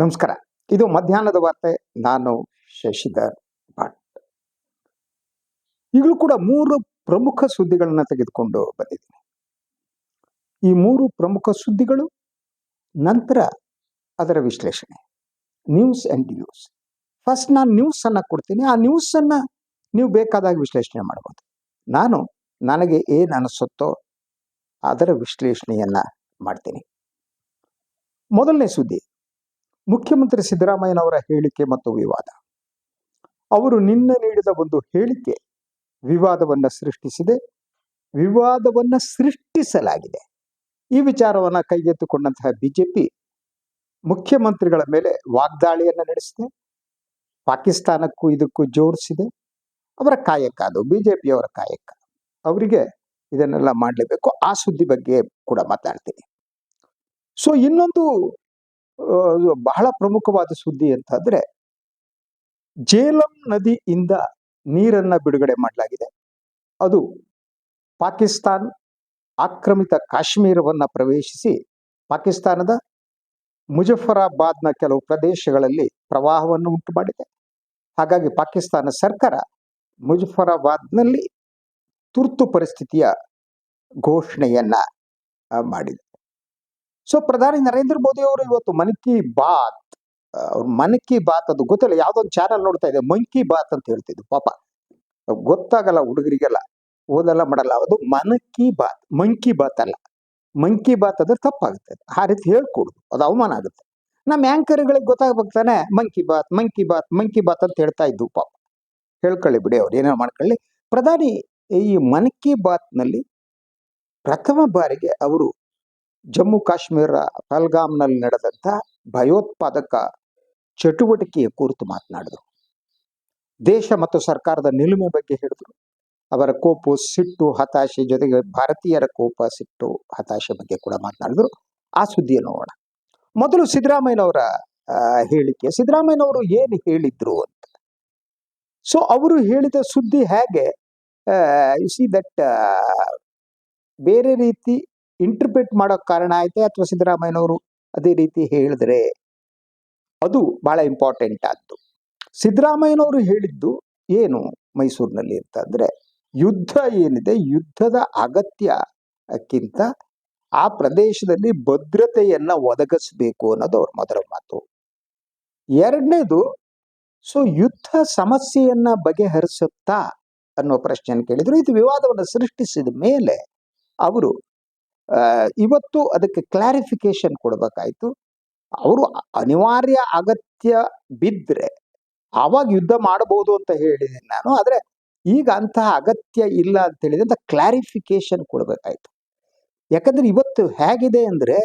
ನಮಸ್ಕಾರ. ಇದು ಮಧ್ಯಾಹ್ನದ ವಾರ್ತೆ. ನಾನು ಶಶಿಧರ್ ಭಟ್. ಈಗಲೂ ಕೂಡ ಮೂರು ಪ್ರಮುಖ ಸುದ್ದಿಗಳನ್ನ ತೆಗೆದುಕೊಂಡು ಬಂದಿದ್ದೀನಿ. ಈ ಮೂರು ಪ್ರಮುಖ ಸುದ್ದಿಗಳು ನಂತರ ಅದರ ವಿಶ್ಲೇಷಣೆ. ನ್ಯೂಸ್ ಅಂಡ್ ವ್ಯೂಸ್ ಫಸ್ಟ್ ನಾನು ನ್ಯೂಸ್ ಅನ್ನ ಕೊಡ್ತೀನಿ. ಆ ನ್ಯೂಸ್ ಅನ್ನ ನೀವು ಬೇಕಾದಾಗ ವಿಶ್ಲೇಷಣೆ ಮಾಡಬಹುದು ನಾನು, ನನಗೆ ಏನು ಅನಿಸುತ್ತೋ ಅದರ ವಿಶ್ಲೇಷಣೆಯನ್ನ ಮಾಡ್ತೀನಿ. ಮೊದಲನೇ ಸುದ್ದಿ. ಮುಖ್ಯಮಂತ್ರಿ ಸಿದ್ದರಾಮಯ್ಯನವರ ಹೇಳಿಕೆ ಮತ್ತು ವಿವಾದ. ಅವರು ನಿನ್ನೆ ನೀಡಿದ ಒಂದು ಹೇಳಿಕೆ ವಿವಾದವನ್ನ ಸೃಷ್ಟಿಸಿದೆ. ವಿವಾದವನ್ನ ಸೃಷ್ಟಿಸಲಾಗಿದೆ. ಈ ವಿಚಾರವನ್ನ ಕೈಗೆತ್ತಿಕೊಂಡಂತಹ ಬಿಜೆಪಿ ಮುಖ್ಯಮಂತ್ರಿಗಳ ಮೇಲೆ ವಾಗ್ದಾಳಿಯನ್ನ ನಡೆಸಿದೆ. ಪಾಕಿಸ್ತಾನಕ್ಕೂ ಇದಕ್ಕೂ ಜೋಡಿಸಿದೆ. ಅವರ ಕಾಯಕ ಅದು ಬಿಜೆಪಿಯವರ ಕಾಯಕ ಅವರಿಗೆ ಇದನ್ನೆಲ್ಲ ಮಾಡಲೇಬೇಕು. ಆ ಸುದ್ದಿ ಬಗ್ಗೆ ಕೂಡ ಮಾತಾಡ್ತೀನಿ. ಸೊ ಇನ್ನೊಂದು ಬಹಳ ಪ್ರಮುಖವಾದ ಸುದ್ದಿ ಅಂತಂದ್ರೆ ಜೇಲಂ ನದಿಯಿಂದ ನೀರನ್ನ ಬಿಡುಗಡೆ ಮಾಡಲಾಗಿದೆ. ಅದು ಪಾಕಿಸ್ತಾನ್ ಆಕ್ರಮಿತ ಕಾಶ್ಮೀರವನ್ನ ಪ್ರವೇಶಿಸಿ ಪಾಕಿಸ್ತಾನದ ಮುಜಫರಾಬಾದ್ನ ಕೆಲವು ಪ್ರದೇಶಗಳಲ್ಲಿ ಪ್ರವಾಹವನ್ನು ಉಂಟು ಮಾಡಿದೆ. ಹಾಗಾಗಿ ಪಾಕಿಸ್ತಾನ ಸರ್ಕಾರ ಮುಜಫರಾಬಾದ್ನಲ್ಲಿ ತುರ್ತು ಪರಿಸ್ಥಿತಿಯ ಘೋಷಣೆಯನ್ನ ಮಾಡಿದೆ. ಸೊ ಪ್ರಧಾನಿ ನರೇಂದ್ರ ಮೋದಿ ಅವರು ಇವತ್ತು ಮನ್ ಕಿ ಬಾತ್ ಮನ್ ಕಿ ಬಾತ್ ಅದು ಗೊತ್ತಿಲ್ಲ ಯಾವ್ದೊಂದು ಚಾನಲ್ ನೋಡ್ತಾ ಇದೆ ಮನ್ ಕಿ ಬಾತ್ ಅಂತ ಹೇಳ್ತಿದ್ದು ಪಾಪ ಗೊತ್ತಾಗಲ್ಲ ಹುಡುಗರಿಗೆಲ್ಲ ಓದಲ್ಲ ಮಾಡಲ್ಲ ಅದು ಮನ್ ಕಿ ಬಾತ್ ಮನ್ ಕಿ ಬಾತ್ ಅಲ್ಲ ಮನ್ ಕಿ ಬಾತ್ ಅಂದ್ರೆ ತಪ್ಪಾಗುತ್ತೆ ಆ ರೀತಿ ಹೇಳ್ಕೊಡುದು ಅದು ಅವಮಾನ ಆಗುತ್ತೆ ನಮ್ಮ ಆಂಕರ್ಗಳಿಗೆ ಗೊತ್ತಾಗ್ಬೇಕು ತಾನೆ ಮನ್ ಕಿ ಬಾತ್ ಮನ್ ಕಿ ಬಾತ್ ಮನ್ ಕಿ ಬಾತ್ ಅಂತ ಹೇಳ್ತಾ ಇದ್ದು ಪಾಪ ಹೇಳ್ಕೊಳ್ಳಿ ಬಿಡಿ ಅವ್ರು ಏನೇನು ಮಾಡ್ಕೊಳ್ಳಿ ಪ್ರಧಾನಿ ಈ ಮನ್ ಕಿ ಬಾತ್ನಲ್ಲಿ ಪ್ರಥಮ ಬಾರಿಗೆ ಅವರು ಜಮ್ಮು ಕಾಶ್ಮೀರ ಪಹಲ್ಗಾಮ್ನಲ್ಲಿ ನಡೆದಂತ ಭಯೋತ್ಪಾದಕ ಚಟುವಟಿಕೆಯ ಕುರಿತು ಮಾತನಾಡಿದರು. ದೇಶ ಮತ್ತು ಸರ್ಕಾರದ ನಿಲುಮೆ ಬಗ್ಗೆ ಹೇಳಿದರು. ಅವರ ಕೋಪು ಸಿಟ್ಟು, ಹತಾಶೆ ಜೊತೆಗೆ ಭಾರತೀಯರ ಕೋಪ, ಸಿಟ್ಟು, ಹತಾಶೆ ಬಗ್ಗೆ ಕೂಡ ಮಾತನಾಡಿದರು. ಆ ಸುದ್ದಿಯನ್ನು ನೋಡೋಣ. ಮೊದಲು ಸಿದ್ದರಾಮಯ್ಯನವರ ಹೇಳಿಕೆ. ಸಿದ್ದರಾಮಯ್ಯನವರು ಏನು ಹೇಳಿದ್ರು ಅಂತ. ಸೊ ಅವರು ಹೇಳಿದ ಸುದ್ದಿ ಹೇಗೆ? ಯು ಸಿ ದಟ್ ಬೇರೆ ರೀತಿ ಇಂಟರ್ಪ್ರಿಟ್ ಮಾಡೋ ಕಾರಣ ಐತೆ ಅಥವಾ ಸಿದ್ದರಾಮಯ್ಯನವರು ಅದೇ ರೀತಿ ಹೇಳಿದ್ರೆ? ಅದು ಬಹಳ ಇಂಪಾರ್ಟೆಂಟ್ ಆದ್ದು. ಸಿದ್ದರಾಮಯ್ಯನವರು ಹೇಳಿದ್ದು ಏನು ಮೈಸೂರಿನಲ್ಲಿ ಅಂತಂದ್ರೆ ಯುದ್ಧ ಏನಿದೆ, ಯುದ್ಧದ ಅಗತ್ಯಕ್ಕಿಂತ ಆ ಪ್ರದೇಶದಲ್ಲಿ ಭದ್ರತೆಯನ್ನ ಒದಗಿಸಬೇಕು ಅನ್ನೋದು ಅವ್ರ ಮೊದಲ ಮಾತು. ಎರಡನೇದು, ಸೊ ಯುದ್ಧ ಸಮಸ್ಯೆಯನ್ನ ಬಗೆಹರಿಸುತ್ತಾ ಅನ್ನೋ ಪ್ರಶ್ನೆಯನ್ನು ಕೇಳಿದ್ರು. ಇದು ವಿವಾದವನ್ನು ಸೃಷ್ಟಿಸಿದ ಮೇಲೆ ಅವರು ಇವತ್ತು ಅದಕ್ಕೆ ಕ್ಲಾರಿಫಿಕೇಶನ್ ಕೊಡಬೇಕಾಯ್ತು. ಅವರು ಅನಿವಾರ್ಯ ಅಗತ್ಯ ಬಿದ್ದರೆ ಆವಾಗ ಯುದ್ಧ ಮಾಡಬಹುದು ಅಂತ ಹೇಳಿದ್ದೀನಿ ನಾನು, ಆದರೆ ಈಗ ಅಂತಹ ಅಗತ್ಯ ಇಲ್ಲ ಅಂತ ಹೇಳಿದ್ರೆ ಕ್ಲಾರಿಫಿಕೇಶನ್ ಕೊಡಬೇಕಾಯ್ತು. ಯಾಕಂದ್ರೆ ಇವತ್ತು ಹೇಗಿದೆ ಅಂದ್ರೆ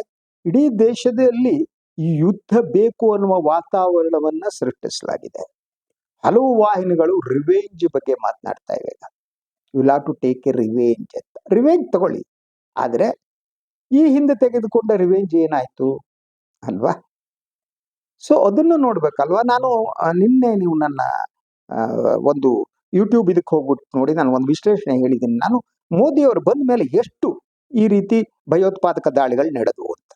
ಇಡೀ ದೇಶದಲ್ಲಿ ಈ ಯುದ್ಧ ಬೇಕು ಅನ್ನುವ ವಾತಾವರಣವನ್ನ ಸೃಷ್ಟಿಸಲಾಗಿದೆ. ಹಲವು ವಾಹಿನಿಗಳು ರಿವೆಂಜ್ ಬಗ್ಗೆ ಮಾತನಾಡ್ತಾ ಇವೆ. You have to take a revenge ಅಂತ. ರಿವೆಂಜ್ ತಗೊಳ್ಳಿ. ಆದ್ರೆ ಈ ಹಿಂದೆ ತೆಗೆದುಕೊಂಡ ರಿವೆಂಜ್ ಏನಾಯ್ತು ಅಲ್ವಾ? ಸೊ ಅದನ್ನು ನೋಡ್ಬೇಕಲ್ವಾ? ನಾನು ನಿನ್ನೆ ನೀವು ನನ್ನ ಒಂದು ಯೂಟ್ಯೂಬ್ ಇದಕ್ಕೆ ಹೋಗ್ಬಿಟ್ಟು ನೋಡಿ, ನಾನು ಒಂದು ವಿಶ್ಲೇಷಣೆ ಹೇಳಿದ್ದೀನಿ. ನಾನು ಮೋದಿ ಅವರು ಬಂದ ಮೇಲೆ ಎಷ್ಟು ಈ ರೀತಿ ಭಯೋತ್ಪಾದಕ ದಾಳಿಗಳು ನಡೆದವು ಅಂತ.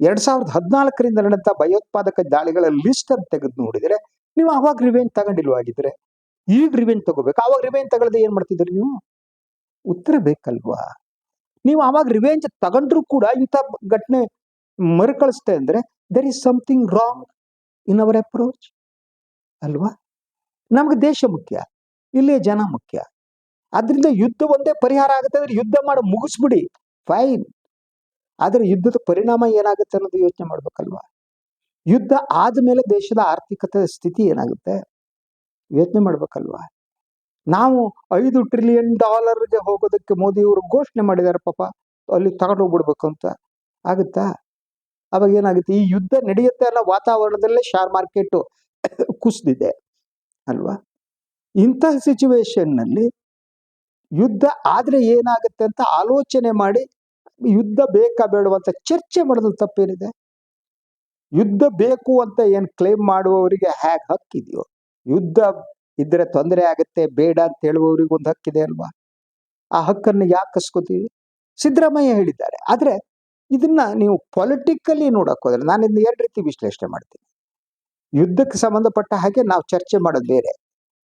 ಎರಡ್ ಸಾವಿರದ ಹದಿನಾಲ್ಕರಿಂದ ನಡೆದಂತ ಭಯೋತ್ಪಾದಕ ದಾಳಿಗಳ ಲಿಸ್ಟ್ ಅಂತ ತೆಗೆದು ನೋಡಿದ್ರೆ, ನೀವು ಅವಾಗ ರಿವೆಂಜ್ ತಗೊಂಡಿಲ್ವಾಗಿದ್ರೆ ಈಗ ರಿವೆಂಜ್ ತಗೋಬೇಕು? ಅವಾಗ ರಿವೆಂಜ್ ತಗೊಳ್ಳದೆ ಏನು ಮಾಡ್ತಿದ್ರಿ ನೀವು? ಉತ್ತರ ಬೇಕಲ್ವಾ? ನೀವು ಆವಾಗ ರಿವೆಂಜ್ ತಗೊಂಡ್ರು ಕೂಡ ಇಂಥ ಘಟನೆ ಮರುಕಳಿಸ್ತೆ ಅಂದ್ರೆ there is something wrong in our approach ಅಲ್ವಾ? ನಮ್ಗೆ ದೇಶ ಮುಖ್ಯ, ಇಲ್ಲೇ ಜನ ಮುಖ್ಯ. ಅದರಿಂದ ಯುದ್ಧ ಒಂದೇ ಪರಿಹಾರ ಆಗುತ್ತೆ ಅಂದ್ರೆ ಯುದ್ಧ ಮಾಡಿ, ಮುಗಿಸ್ಬಿಡಿ ಫೈನ್ ಆದ್ರೆ ಯುದ್ಧದ ಪರಿಣಾಮ ಏನಾಗುತ್ತೆ ಅನ್ನೋದು ಯೋಚನೆ ಮಾಡ್ಬೇಕಲ್ವಾ? ಯುದ್ಧ ಆದಮೇಲೆ ದೇಶದ ಆರ್ಥಿಕತೆ ಸ್ಥಿತಿ ಏನಾಗುತ್ತೆ? ಯೋಚನೆ ಮಾಡ್ಬೇಕಲ್ವಾ? ನಾವು ಐದು ಟ್ರಿಲಿಯನ್ ಡಾಲರ್ಗೆ ಹೋಗೋದಕ್ಕೆ ಮೋದಿ ಅವರು ಘೋಷಣೆ ಮಾಡಿದ್ದಾರೆ ಪಾಪ. ಅಲ್ಲಿ ತಗೊಂಡೋಗ್ಬಿಡ್ಬೇಕು ಅಂತ. ಆಗುತ್ತಾ? ಅವಾಗ ಏನಾಗುತ್ತೆ? ಈ ಯುದ್ಧ ನಡೆಯುತ್ತೆ ಅನ್ನೋ ವಾತಾವರಣದಲ್ಲೇ ಶೇರ್ ಮಾರ್ಕೆಟ್ ಕುಸಿದಿದೆ. ಅಲ್ವಾ? ಇಂತಹ ಸಿಚುವೇಶನ್ನಲ್ಲಿ ಯುದ್ಧ ಆದ್ರೆ ಏನಾಗುತ್ತೆ ಅಂತ ಆಲೋಚನೆ ಮಾಡಿ ಯುದ್ಧ ಬೇಕಾ ಬೇಡವಂತ ಚರ್ಚೆ ಮಾಡೋದು ತಪ್ಪೇನಿದೆ. ಯುದ್ಧ ಬೇಕು ಅಂತ ಏನು ಕ್ಲೇಮ್ ಮಾಡುವವರಿಗೆ ಹ್ಯಾಗ್ ಹಕ್ಕಿದೆಯೋ ಯುದ್ಧ ಇದ್ರೆ ತೊಂದರೆ ಆಗುತ್ತೆ, ಬೇಡ ಅಂತ ಹೇಳುವವರಿಗೂ ಒಂದು ಹಕ್ಕಿದೆ ಅಲ್ವಾ? ಆ ಹಕ್ಕನ್ನು ಯಾಕೆ ಕಸ್ಕೋತೀವಿ? ಸಿದ್ದರಾಮಯ್ಯ ಹೇಳಿದ್ದಾರೆ. ಆದ್ರೆ ಇದನ್ನ ನೀವು ಪೊಲಿಟಿಕಲಿ ನೋಡಕ್ ಹೋದ್ರೆ ನಾನು ಇದನ್ನ ಎರಡು ರೀತಿ ವಿಶ್ಲೇಷಣೆ ಮಾಡ್ತೀನಿ. ಯುದ್ಧಕ್ಕೆ ಸಂಬಂಧಪಟ್ಟ ಹಾಗೆ ನಾವು ಚರ್ಚೆ ಮಾಡೋದು ಬೇರೆ.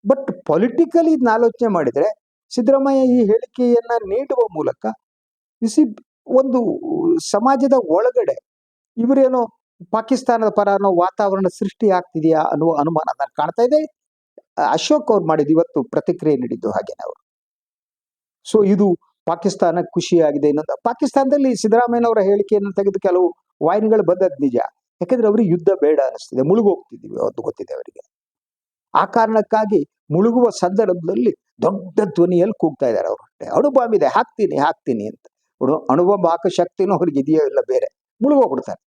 ಬಟ್ ಪೊಲಿಟಿಕಲಿ ಇದನ್ನ ಆಲೋಚನೆ ಮಾಡಿದ್ರೆ ಸಿದ್ದರಾಮಯ್ಯ ಈ ಹೇಳಿಕೆಯನ್ನ ನೀಡುವ ಮೂಲಕ ಇಸಿ ಒಂದು ಸಮಾಜದ ಒಳಗಡೆ ಇವರೇನೋ ಪಾಕಿಸ್ತಾನದ ಪರ ಅನ್ನೋ ವಾತಾವರಣ ಸೃಷ್ಟಿ ಆಗ್ತಿದೆಯಾ ಅನ್ನುವ ಅನುಮಾನ ನಾನು ಕಾಣ್ತಾ ಇದೆ. ಅಶೋಕ್ ಅವ್ರು ಮಾಡಿದ ಇವತ್ತು ಪ್ರತಿಕ್ರಿಯೆ ನೀಡಿದ್ದು ಹಾಗೆ ಅವರು ಸೊ ಇದು ಪಾಕಿಸ್ತಾನ ಖುಷಿಯಾಗಿದೆ ಇನ್ನೊಂದು ಪಾಕಿಸ್ತಾನದಲ್ಲಿ ಸಿದ್ದರಾಮಯ್ಯನವರ ಹೇಳಿಕೆಯನ್ನು ತೆಗೆದು ಕೆಲವು ವಾಹಿನಿಗಳು ಬಂದದ್ದು ನಿಜ. ಯಾಕಂದ್ರೆ ಅವ್ರಿಗೆ ಯುದ್ಧ ಬೇಡ ಅನಿಸ್ತಿದೆ. ಮುಳುಗೋಗ್ತಿದ್ದೀವಿ ಅದು ಗೊತ್ತಿದೆ ಅವರಿಗೆ. ಆ ಕಾರಣಕ್ಕಾಗಿ ಮುಳುಗುವ ಸಂದರ್ಭದಲ್ಲಿ ದೊಡ್ಡ ಧ್ವನಿಯಲ್ಲಿ ಕೂಗ್ತಾ ಇದ್ದಾರೆ ಅವರು ಅಣುಬಾಂಬ್ ಇದೆ, ಹಾಕ್ತೀನಿ ಹಾಕ್ತೀನಿ ಅಂತ. ಅಣು- ಅಣುಬಾಂಬ್ ಹಾಕೋ ಶಕ್ತಿನೂ ಅವ್ರಿಗೆ ಇದೆಯೋ ಇಲ್ಲ ಬೇರೆ. ಮುಳುಗೋಗ್ಬಿಡ್ತಾರೆ.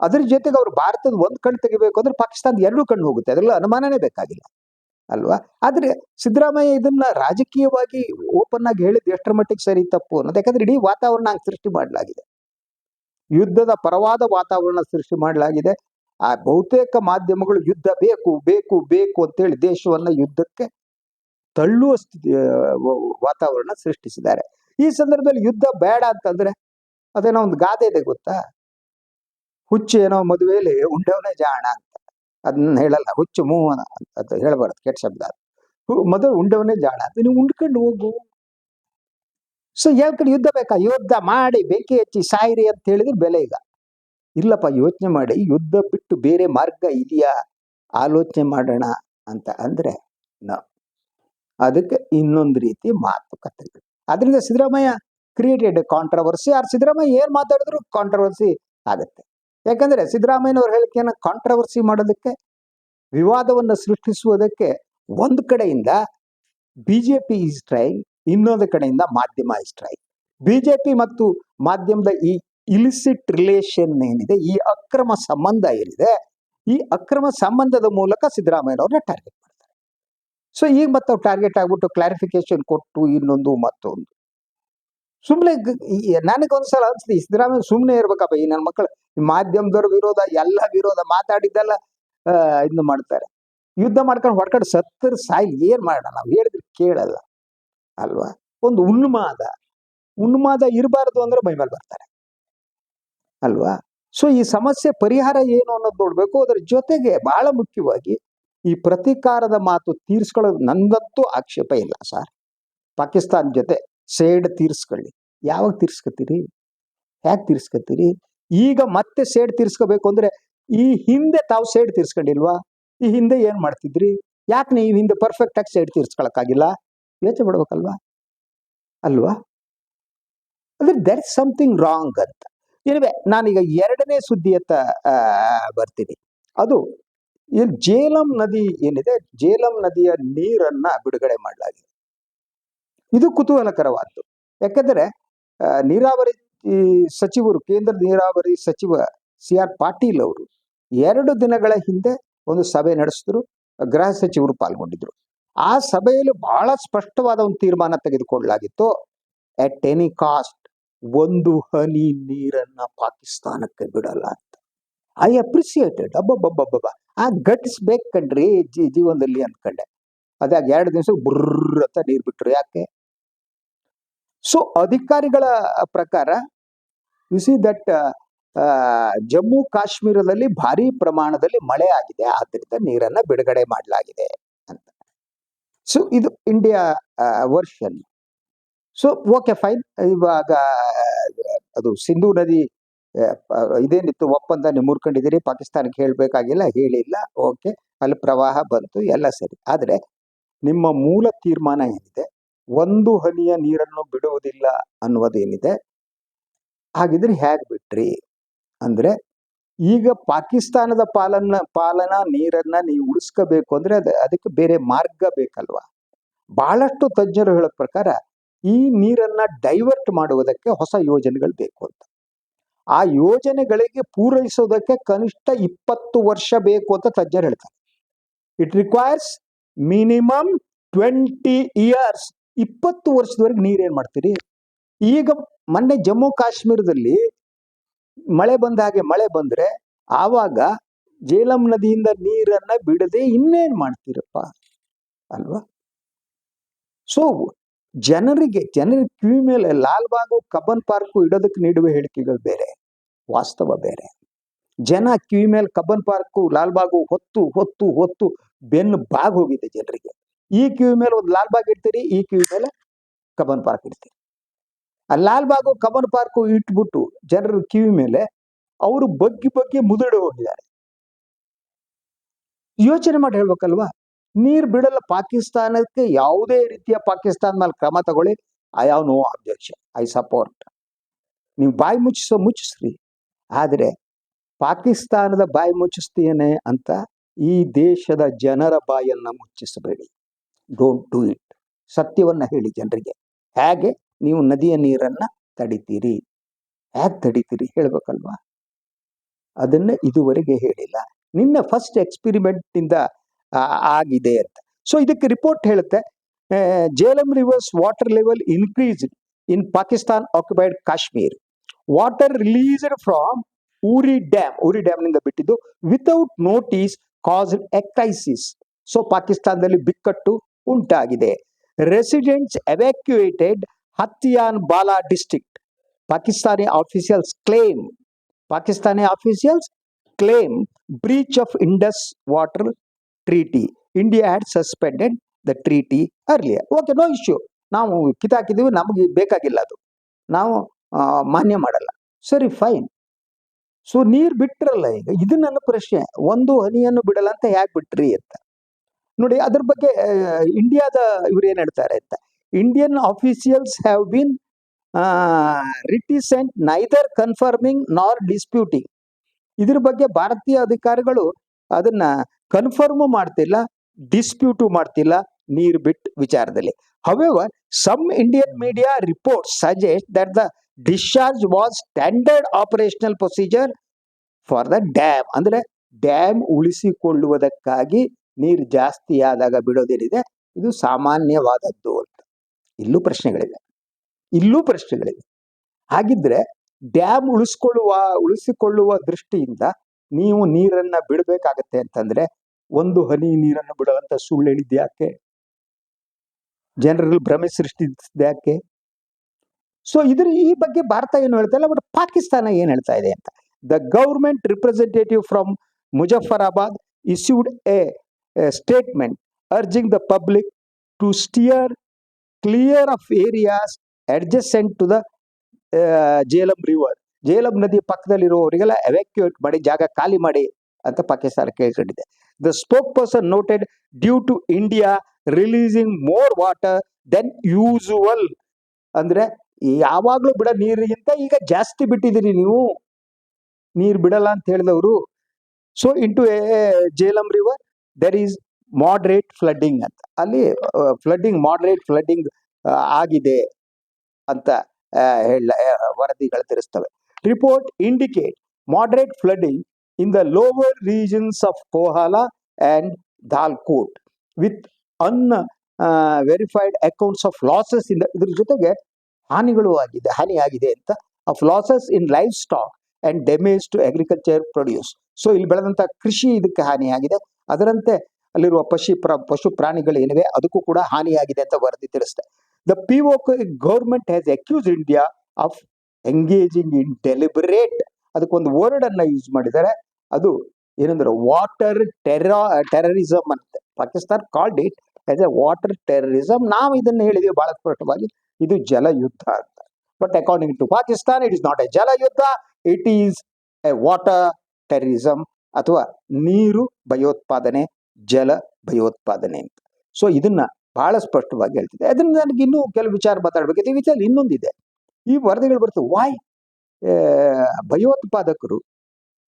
ಅದ್ರ ಜೊತೆಗೆ ಅವರು ಭಾರತದ ಒಂದ್ ಕಣ್ಣು ತೆಗಿಬೇಕು ಅಂದ್ರೆ ಪಾಕಿಸ್ತಾನದ ಎರಡು ಕಣ್ಣು ಹೋಗುತ್ತೆ. ಅದ್ರಲ್ಲಿ ಅನುಮಾನನೇ ಬೇಕಾಗಿಲ್ಲ. ಅಲ್ವಾ? ಆದ್ರೆ ಸಿದ್ದರಾಮಯ್ಯ ಇದನ್ನ ರಾಜಕೀಯವಾಗಿ ಓಪನ್ ಆಗಿ ಹೇಳಿದ್ದು ಎಷ್ಟರ ಮಟ್ಟಿಗೆ ಸರಿ ತಪ್ಪು ಅನ್ನೋದು. ಯಾಕಂದ್ರೆ ಇಡೀ ವಾತಾವರಣ ಸೃಷ್ಟಿ ಮಾಡಲಾಗಿದೆ. ಯುದ್ಧದ ಪರವಾದ ವಾತಾವರಣ ಸೃಷ್ಟಿ ಮಾಡಲಾಗಿದೆ. ಆ ಬಹುತೇಕ ಮಾಧ್ಯಮಗಳು ಯುದ್ಧ ಬೇಕು ಬೇಕು ಬೇಕು ಅಂತೇಳಿ ದೇಶವನ್ನ ಯುದ್ಧಕ್ಕೆ ತಳ್ಳುವ ಸ್ಥಿತಿ ವಾತಾವರಣ ಸೃಷ್ಟಿಸಿದ್ದಾರೆ. ಈ ಸಂದರ್ಭದಲ್ಲಿ ಯುದ್ಧ ಬೇಡ ಅಂತಂದ್ರೆ ಅದೇನೋ ಒಂದು ಗಾದೆ ಇದೆ ಗೊತ್ತಾ? ಹುಚ್ಚು ಏನೋ ಮದುವೆಯಲ್ಲಿ ಉಂಡವನೇ ಜಾಣ ಅಂತ. ಅದನ್ನ ಹೇಳಲ್ಲ. ಹುಚ್ಚು ಮೂವನ ಅಂತ ಹೇಳಬಾರ್ದು, ಕೆಟ್ಟ ಶಬ್ದ ಮೊದಲು ಉಂಡವನೇ ಜಾಣ. ನೀನು ಉಂಡ್ಕೊಂಡು ಹೋಗು. ಸೊ, ಯಾವ ಕಡೆ ಯುದ್ಧ ಬೇಕಾ? ಯುದ್ಧ ಮಾಡಿ ಬೆಂಕಿ ಹಚ್ಚಿ ಸಾಯಿರಿ ಅಂತ ಹೇಳಿದ್ರೆ ಬೆಲೆ ಈಗ. ಇಲ್ಲಪ್ಪ, ಯೋಚನೆ ಮಾಡಿ. ಯುದ್ಧ ಬಿಟ್ಟು ಬೇರೆ ಮಾರ್ಗ ಇದೆಯಾ? ಆಲೋಚನೆ ಮಾಡೋಣ ಅಂತ ಅಂದ್ರೆ, ನ. ಅದಕ್ಕೆ ಇನ್ನೊಂದು ರೀತಿ ಮಾತುಕತೆಗಳು. ಅದರಿಂದ Siddaramaiah created controversy or Siddaramaiah ಏನ್ ಮಾತಾಡಿದ್ರು ಕಾಂಟ್ರವರ್ಸಿ ಆಗುತ್ತೆ. ಯಾಕಂದ್ರೆ ಸಿದ್ದರಾಮಯ್ಯನವ್ರ ಹೇಳಿಕೆಯನ್ನು ಕಾಂಟ್ರವರ್ಸಿ ಮಾಡೋದಕ್ಕೆ, ವಿವಾದವನ್ನು ಸೃಷ್ಟಿಸುವುದಕ್ಕೆ ಒಂದು ಕಡೆಯಿಂದ B J P is trying ಇನ್ನೊಂದು ಕಡೆಯಿಂದ ಮಾಧ್ಯಮ ಇಸ್ ಜೆ ಪಿ ಮತ್ತು ಮಾಧ್ಯಮದ ಈ ಇಲಿಸಿಟ್ ರಿಲೇಷನ್ ಏನಿದೆ, ಈ ಅಕ್ರಮ ಸಂಬಂಧ ಏನಿದೆ, ಈ ಅಕ್ರಮ ಸಂಬಂಧದ ಮೂಲಕ ಸಿದ್ದರಾಮಯ್ಯನವ್ರನ್ನ ಟಾರ್ಗೆಟ್ ಮಾಡ್ತಾರೆ. ಸೊ ಈಗ ಮತ್ತೆ ಟಾರ್ಗೆಟ್ ಆಗ್ಬಿಟ್ಟು ಕ್ಲಾರಿಫಿಕೇಶನ್ ಕೊಟ್ಟು ಇನ್ನೊಂದು ಮತ್ತೊಂದು. ಸುಮ್ಮನೆ ನನಗೊಂದ್ಸಲ ಅನ್ಸುತ್ತೆ ಈ ಸಿದ್ದರಾಮಯ್ಯ ಸುಮ್ಮನೆ ಇರ್ಬೇಕಪ್ಪ, ಈ ನನ್ನ ಮಕ್ಕಳು ಮಾಧ್ಯಮದವ್ರ ವಿರೋಧ, ಎಲ್ಲ ವಿರೋಧ, ಮಾತಾಡಿದ್ದೆಲ್ಲ ಇದನ್ನ ಮಾಡ್ತಾರೆ. ಯುದ್ಧ ಮಾಡ್ಕೊಂಡು ಹೊಡ್ಕೊಂಡು ಸತ್ತರ ಸಾಯಿ ಏನ್ ಮಾಡೋಣ? ನಾವು ಹೇಳಿದ್ರೆ ಕೇಳಲ್ಲ, ಅಲ್ವಾ? ಒಂದು ಉನ್ಮಾದ ಉನ್ಮಾದ ಇರಬಾರ್ದು ಅಂದ್ರೆ ಮೈಮೇಲೆ ಬರ್ತಾರೆ, ಅಲ್ವಾ? ಸೊ, ಈ ಸಮಸ್ಯೆ ಪರಿಹಾರ ಏನು ಅನ್ನೋದು ನೋಡ್ಬೇಕು, ಅದರ ಜೊತೆಗೆ ಬಹಳ ಮುಖ್ಯವಾಗಿ ಈ ಪ್ರತೀಕಾರದ ಮಾತು ತೀರ್ಸ್ಕೊಳ್ಳೋದು ನಂದಂತೂ ಆಕ್ಷೇಪ ಇಲ್ಲ, ಸರ್. ಪಾಕಿಸ್ತಾನ ಜೊತೆ. ಸೇಡ್ ತೀರ್ಸ್ಕೊಳ್ಳಿ. ಯಾವಾಗ ತೀರ್ಸ್ಕೊತೀರಿ ಯಾಕೆ ತೀರ್ಸ್ಕೊತೀರಿ ಈಗ ಮತ್ತೆ ಸೇಡ್ ತೀರ್ಸ್ಕೋಬೇಕು ಅಂದ್ರೆ ಈ ಹಿಂದೆ ತಾವು ಸೇಡ್ ತೀರ್ಸ್ಕೊಂಡಿಲ್ವಾ? ಈ ಹಿಂದೆ ಏನ್ ಮಾಡ್ತಿದ್ರಿ? ಯಾಕೆ ನೀವು ಹಿಂದೆ ಪರ್ಫೆಕ್ಟ್ ಆಗಿ ಸೇಡ್ ತೀರ್ಸ್ಕೊಳಕ್ಕಾಗಿಲ್ಲ? ಯೋಚನೆ ಮಾಡ್ಬೇಕಲ್ವಾ? ಅಲ್ವಾ? ಅಂದ್ರೆ ದರ್ ಇಸ್ ಸಮಥಿಂಗ್ ರಾಂಗ್ ಅಂತ. ಏನಿವೆ, ನಾನೀಗ ಎರಡನೇ ಸುದ್ದಿಯತ್ತ ಬರ್ತೀನಿ. ಅದು ಇಲ್ಲಿ ಜೇಲಂ ನದಿ ಏನಿದೆ? ಜೇಲಂ ನದಿಯ ನೀರನ್ನ ಬಿಡುಗಡೆ ಮಾಡಲಾಗಿದೆ. ಇದು ಕುತೂಹಲಕರವಾದ್ದು. ಯಾಕಂದ್ರೆ ನೀರಾವರಿ ಸಚಿವರು, ಕೇಂದ್ರ ನೀರಾವರಿ ಸಚಿವ ಸಿ ಆರ್ ಪಾಟೀಲ್ ಅವರು ಎರಡು ದಿನಗಳ ಹಿಂದೆ ಒಂದು ಸಭೆ ನಡೆಸಿದ್ರು, ಗೃಹ ಸಚಿವರು ಪಾಲ್ಗೊಂಡಿದ್ರು. ಆ ಸಭೆಯಲ್ಲಿ ಬಹಳ ಸ್ಪಷ್ಟವಾದ ಒಂದು ತೀರ್ಮಾನ ತೆಗೆದುಕೊಳ್ಳಲಾಗಿತ್ತು. ಅಟ್ ಎನಿ ಕಾಸ್ಟ್ ಒಂದು ಹನಿ ನೀರನ್ನ ಪಾಕಿಸ್ತಾನಕ್ಕೆ ಬಿಡಲ್ಲ ಅಂತ. ಐ ಅಪ್ರಿಸಿಯೇಟೆಡ್ ಅಬ್ಬಬ್ಬಬ್ಬಬ್ಬ. ಆ ಗಟ್ಸ್ ಬೇಕು ಕಣ್ರಿ ಜೀ, ಜೀವನದಲ್ಲಿ, ಅನ್ಕಂಡೆ. ಅದಾಗ ಎರಡು ದಿವಸ ಬುರ್ರ ಅಂತ ನೀರು ಬಿಟ್ರು. ಯಾಕೆ? ಸೊ ಅಧಿಕಾರಿಗಳ ಪ್ರಕಾರ ಯು ಸಿ ದಟ್ ಜಮ್ಮು ಕಾಶ್ಮೀರದಲ್ಲಿ ಭಾರಿ ಪ್ರಮಾಣದಲ್ಲಿ ಮಳೆ ಆಗಿದೆ. ಆದ್ದರಿಂದ ನೀರನ್ನ ಬಿಡುಗಡೆ ಮಾಡಲಾಗಿದೆ ಅಂತ. ಸೊ ಇದು India version so okay fine ಇವಾಗ, ಅದು ಸಿಂಧೂ ನದಿ ಇದೇನಿತ್ತು ಒಪ್ಪಂದ ನೀವು ಮುರ್ಕೊಂಡಿದ್ದೀರಿ, ಪಾಕಿಸ್ತಾನಕ್ಕೆ ಹೇಳಬೇಕಾಗಿಲ್ಲ, ಹೇಳಿಲ್ಲ ಓಕೆ ಅಲ್ಲಿ ಪ್ರವಾಹ ಬಂತು, ಎಲ್ಲ ಸರಿ. ಆದರೆ, ನಿಮ್ಮ ಮೂಲ ತೀರ್ಮಾನ ಏನಿದೆ? ಒಂದು ಹನಿಯ ನೀರನ್ನು ಬಿಡುವುದಿಲ್ಲ ಅನ್ನುವುದೇನಿದೆ? ಹಾಗಿದ್ರೆ ಹೇಗೆ ಬಿಟ್ರಿ? ಅಂದ್ರೆ ಈಗ ಪಾಕಿಸ್ತಾನದ ಪಾಲನ ಪಾಲನಾ, ನೀರನ್ನ ನೀವು ಉಳಿಸ್ಕೋಬೇಕು ಅಂದ್ರೆ ಅದ, ಅದಕ್ಕೆ ಬೇರೆ ಮಾರ್ಗ ಬೇಕಲ್ವಾ? ಬಹಳಷ್ಟು ತಜ್ಞರು ಹೇಳೋ ಪ್ರಕಾರ ಈ ನೀರನ್ನ ಡೈವರ್ಟ್ ಮಾಡುವುದಕ್ಕೆ ಹೊಸ ಯೋಜನೆಗಳು ಬೇಕು ಅಂತ. ಆ ಯೋಜನೆಗಳಿಗೆ ಪೂರೈಸೋದಕ್ಕೆ ಕನಿಷ್ಠ ಇಪ್ಪತ್ತು ವರ್ಷ ಬೇಕು ಅಂತ ತಜ್ಞರು ಹೇಳ್ತಾರೆ. It requires minimum twenty years ಇಪ್ಪತ್ತು ವರ್ಷದವರೆಗೆ ನೀರೇನ್ ಮಾಡ್ತೀರಿ? ಈಗ ಮೊನ್ನೆ ಜಮ್ಮು ಕಾಶ್ಮೀರದಲ್ಲಿ ಮಳೆ ಬಂದ ಹಾಗೆ ಮಳೆ ಬಂದ್ರೆ ಆವಾಗ ಜೇಲಂ ನದಿಯಿಂದ ನೀರನ್ನ ಬಿಡದೆ ಇನ್ನೇನ್ ಮಾಡ್ತೀರಪ್ಪ? ಅಲ್ವಾ? ಸೊ ಜನರಿಗೆ, ಜನರ ಕಿವಿ ಮೇಲೆ ಲಾಲ್ಬಾಗು ಕಬ್ಬನ್ ಪಾರ್ಕು ಇಡೋದಕ್ಕೆ ನೀಡುವ ಹೇಳಿಕೆಗಳು ಬೇರೆ, ವಾಸ್ತವ ಬೇರೆ. ಜನ ಕಿವಿ ಮೇಲೆ ಕಬ್ಬನ್ ಪಾರ್ಕು ಲಾಲ್ಬಾಗು ಹೊತ್ತು ಹೊತ್ತು ಹೊತ್ತು ಬೆನ್ನು ಬಾಗ್ ಹೋಗಿದೆ ಜನರಿಗೆ. ಈ ಕಿವಿ ಮೇಲೆ ಒಂದು ಲಾಲ್ಬಾಗ್ ಇಡ್ತೀರಿ, ಈ ಕಿವಿ ಮೇಲೆ ಕಬನ್ ಪಾರ್ಕ್ ಇಡ್ತೀರಿ. ಆ ಲಾಲ್ಬಾಗು ಕಬನ್ ಪಾರ್ಕು ಇಟ್ಬಿಟ್ಟು ಜನರ ಕಿವಿ ಮೇಲೆ ಅವರು ಬಗ್ಗಿ ಬಗ್ಗಿ ಮುದುಡಿ ಹೋಗಿದ್ದಾರೆ. ಯೋಚನೆ ಮಾಡಿ ಹೇಳ್ಬೇಕಲ್ವಾ? ನೀರ್ ಬಿಡಲ್ಲ ಪಾಕಿಸ್ತಾನಕ್ಕೆ ಯಾವುದೇ ರೀತಿಯ ಪಾಕಿಸ್ತಾನ ಮೇಲೆ ಕ್ರಮ ತಗೊಳ್ಳಿ. I have no objection I support ನೀವು ಬಾಯಿ ಮುಚ್ಚಿಸೋ ಮುಚ್ಚಿಸ್ರಿ. ಆದರೆ ಪಾಕಿಸ್ತಾನದ ಬಾಯಿ ಮುಚ್ಚಿಸ್ತೀಯನೆ ಅಂತ ಈ ದೇಶದ ಜನರ ಬಾಯನ್ನ ಮುಚ್ಚಿಸಬೇಡಿ. ಡೋಂಟ್ ಡೂ ಇಟ್ ಸತ್ಯವನ್ನ ಹೇಳಿ ಜನರಿಗೆ. ಹೇಗೆ? ನೀವು ನದಿಯ ನೀರನ್ನ ತಡಿತೀರಿ. ಹೇಗೆ ತಡಿತೀರಿ ಹೇಳ್ಬೇಕಲ್ವಾ? ಅದನ್ನ ಇದುವರೆಗೆ ಹೇಳಿಲ್ಲ. ನಿನ್ನ ಫಸ್ಟ್ ಎಕ್ಸ್ಪಿರಿಮೆಂಟ್ ಇಂದ ಆಗಿದೆ ಅಂತ. ಸೊ ಇದಕ್ಕೆ ರಿಪೋರ್ಟ್ ಹೇಳುತ್ತೆ. Jhelum rivers water level increase in Pakistan occupied Kashmir water released from Uri dam Uri ಡ್ಯಾಮ್ನಿಂದ ಬಿಟ್ಟಿದ್ದು without notice cause a crisis so ಪಾಕಿಸ್ತಾನದಲ್ಲಿ ಬಿಕ್ಕಟ್ಟು ಉಂಟಾಗಿದೆ. Residents evacuated Hattian Bala district. Pakistani officials claim. Pakistani officials claim breach of Indus water treaty. India had suspended the treaty earlier. Okay, no issue. ನಾವು ಕಿತಾಕಿದ್ದೀವಿ ನಮಗೆ ಬೇಕಾಗಿಲ್ಲ ಅದು. ನಾವು ಮಾನ್ಯ ಮಾಡಲ್ಲ. ಸರಿ, ಫೈನ್. ಸೊ, ನೀರು ಬಿಟ್ರಲ್ಲ ಈಗ. ಇದು ನನ್ನ ಪ್ರಶ್ನೆ. ಒಂದು ಹನಿಯನ್ನು ಬಿಡಲ್ಲ ಅಂತ ಯಾಕೆ ಬಿಟ್ರಿ ಅಂತ. ನೋಡಿ, ಅದ್ರ ಬಗ್ಗೆ ಇಂಡಿಯಾದ ಇವ್ರು ಏನು ಹೇಳ್ತಾರೆ ಅಂತ Indian officials have been reticent neither confirming nor disputing ಇದ್ರ ಬಗ್ಗೆ ಭಾರತೀಯ ಅಧಿಕಾರಿಗಳು ಅದನ್ನ ಕನ್ಫರ್ಮ್ ಮಾಡ್ತಿಲ್ಲ ಡಿಸ್ಪ್ಯೂಟು ಮಾಡ್ತಿಲ್ಲ ನೀರು ಬಿಟ್ ವಿಚಾರದಲ್ಲಿ. However some Indian media report suggest that the discharge was standard operational procedure for the dam ಅಂದ್ರೆ ಡ್ಯಾಮ್ ಉಳಿಸಿಕೊಳ್ಳುವುದಕ್ಕಾಗಿ ನೀರು ಜಾಸ್ತಿ ಆದಾಗ ಬಿಡೋದೇನಿದೆ? ಇದು ಸಾಮಾನ್ಯವಾದದ್ದು ಅಂತ. ಇಲ್ಲೂ ಪ್ರಶ್ನೆಗಳಿವೆ. ಇಲ್ಲೂ ಪ್ರಶ್ನೆಗಳಿವೆ. ಹಾಗಿದ್ರೆ ಡ್ಯಾಮ್ ಉಳಿಸ್ಕೊಳ್ಳುವ, ಉಳಿಸಿಕೊಳ್ಳುವ ದೃಷ್ಟಿಯಿಂದ ನೀವು ನೀರನ್ನ ಬಿಡಬೇಕಾಗತ್ತೆ ಅಂತಂದ್ರೆ ಒಂದು ಹನಿ ನೀರನ್ನು ಬಿಡುವಂತ ಸುಳ್ಳು ಹೇಳಿದ್ಯಾಕೆ ಜನರಲ್ಲಿ ಭ್ರಮೆ ಸೃಷ್ಟಿಸಿದ್ಯಾಕೆ ಸೊ ಇದ್ರ ಈ ಬಗ್ಗೆ ಭಾರತ ಏನು ಹೇಳ್ತಾ ಇಲ್ಲ, ಬಟ್ ಪಾಕಿಸ್ತಾನ ಏನು ಹೇಳ್ತಾ ಇದೆ ಅಂತ. The government representative from Muzaffarabad issued a statement urging the public to steer clear of areas adjacent to the Jhelum river Jhelum ನದಿ ಪಕ್ಕದಲ್ಲಿರುವವರಿಗೆಲ್ಲ ಎವ್ಯಾಕ್ಯುಯೇಟ್ ಮಾಡಿ, ಜಾಗ ಖಾಲಿ ಮಾಡಿ ಅಂತ Pakistan ಕೇಳ್ಕೊಂಡಿದೆ. The spokesperson noted due to India releasing more water then usual ಅಂದ್ರೆ, ಯಾವಾಗಲೂ ಬಿಡ ನೀರಿಗಿಂತ ಈಗ ಜಾಸ್ತಿ ಬಿಟ್ಟಿದ್ದೀರಿ ನೀವು. ನೀರು ಬಿಡಲ್ಲ ಅಂತ ಹೇಳಿದವರು. So into Jhelum river there is moderate flooding ಅಂತ. ಅಲ್ಲಿ ಫ್ಲಡ್ಡಿಂಗ್ ಮಾಡ್ರೇಟ್ ಫ್ಲಡ್ಡಿಂಗ್ ಆಗಿದೆ ಅಂತ ಹೇಳ ವರದಿಗಳು ತಿಳಿಸ್ತವೆ. Report indicate moderate flooding in the lower regions of Kohala and Dalkot with unverified accounts of losses ಇಂದ ಇದ್ರ ಜೊತೆಗೆ ಹಾನಿಗಳು ಆಗಿದೆ, ಹಾನಿ ಆಗಿದೆ ಅಂತ. Of losses in livestock and damage to agriculture produce so ಇಲ್ಲಿ ಬೆಳೆದಂತ ಕೃಷಿ ಇದಕ್ಕೆ ಹಾನಿಯಾಗಿದೆ. ಅದರಂತೆ ಅಲ್ಲಿರುವ ಪಶು ಪ್ರ, ಪಶು ಪ್ರಾಣಿಗಳು ಏನಿವೆ ಅದಕ್ಕೂ ಕೂಡ ಹಾನಿಯಾಗಿದೆ ಅಂತ ವರದಿ ತಿಳಿಸುತ್ತೆ the P O government has accuse India of engaging in deliberate ಅದಕ್ಕೊಂದು ವರ್ಡ್ ಅನ್ನ ಯೂಸ್ ಮಾಡಿದ್ದಾರೆ. ಅದು ಏನಂದ್ರೆ ವಾಟರ್ ಟೆರ ಟೆರರಿಸಮ್ ಅಂತ. Pakistan called it as a water terrorism ನಾವು ಇದನ್ನು ಹೇಳಿದೀವಿ, ಬಹಳ ಸ್ಪಷ್ಟವಾಗಿ ಇದು ಜಲ ಯುದ್ಧ ಅಂತ. But according to Pakistan it is not a ಜಲ ಯುದ್ಧ. It is a water terrorism ಅಥವಾ ನೀರು ಭಯೋತ್ಪಾದನೆ, ಜಲ ಭಯೋತ್ಪಾದನೆ ಅಂತ. ಸೊ ಇದನ್ನ ಬಹಳ ಸ್ಪಷ್ಟವಾಗಿ ಹೇಳ್ತಿದೆ. ಅದನ್ನ ನನಗೆ ಇನ್ನೂ ಕೆಲವು ವಿಚಾರ ಮಾತಾಡ್ಬೇಕಿದೆ. ಈ ವಿಚಾರ ಇನ್ನೊಂದಿದೆ. ಈ ವರದಿಗಳು ಬರ್ತವೆ. ವಾಯ್ ಭಯೋತ್ಪಾದಕರು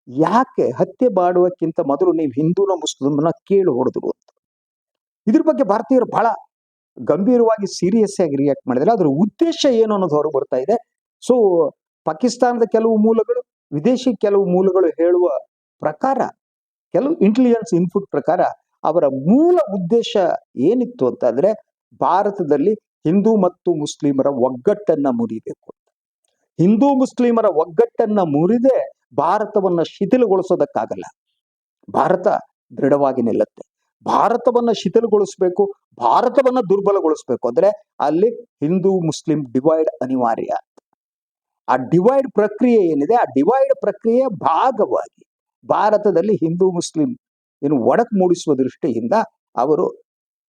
ಯಾಕೆ ಹತ್ಯೆ ಮಾಡುವಕ್ಕಿಂತ ಮೊದಲು ನೀವು ಹಿಂದೂನ ಮುಸ್ಲಿಮ್ನ ಕೇಳಿ ಹೊಡೆದ್ರು ಅಂತ. ಇದ್ರ ಬಗ್ಗೆ ಭಾರತೀಯರು ಬಹಳ ಗಂಭೀರವಾಗಿ ಸೀರಿಯಸ್ ಆಗಿ ರಿಯಾಕ್ಟ್ ಮಾಡಿದ್ರೆ ಅದ್ರ ಉದ್ದೇಶ ಏನು ಅನ್ನೋದು ಹೊರಗೆ ಬರ್ತಾ ಇದೆ. ಸೊ ಪಾಕಿಸ್ತಾನದ ಕೆಲವು ಮೂಲಗಳು, ವಿದೇಶಿ ಕೆಲವು ಮೂಲಗಳು ಹೇಳುವ ಪ್ರಕಾರ, ಕೆಲವು ಇಂಟೆಲಿಜೆನ್ಸ್ ಇನ್ಪುಟ್ ಪ್ರಕಾರ ಅವರ ಮೂಲ ಉದ್ದೇಶ ಏನಿತ್ತು ಅಂತಂದ್ರೆ ಭಾರತದಲ್ಲಿ ಹಿಂದೂ ಮತ್ತು ಮುಸ್ಲಿಮರ ಒಗ್ಗಟ್ಟನ್ನ ಮುರಿಬೇಕು ಹಿಂದೂ ಮುಸ್ಲಿಮರ ಒಗ್ಗಟ್ಟನ್ನ ಮುರಿದೆ ಭಾರತವನ್ನ ಶಿಥಿಲಗೊಳಿಸೋದಕ್ಕಾಗಲ್ಲ. ಭಾರತ ದೃಢವಾಗಿ ನಿಲ್ಲುತ್ತೆ. ಭಾರತವನ್ನ ಶಿಥಿಲಗೊಳಿಸಬೇಕು, ಭಾರತವನ್ನ ದುರ್ಬಲಗೊಳಿಸಬೇಕು ಅಂದ್ರೆ ಅಲ್ಲಿ ಹಿಂದೂ ಮುಸ್ಲಿಂ ಡಿವೈಡ್ ಅನಿವಾರ್ಯ ಆ ಡಿವೈಡ್ ಪ್ರಕ್ರಿಯೆ ಏನಿದೆ? ಆ ಡಿವೈಡ್ ಪ್ರಕ್ರಿಯೆಯ ಭಾಗವಾಗಿ ಭಾರತದಲ್ಲಿ ಹಿಂದೂ ಮುಸ್ಲಿಂ ಏನು ಒಡಕ್ ಮೂಡಿಸುವ ದೃಷ್ಟಿಯಿಂದ ಅವರು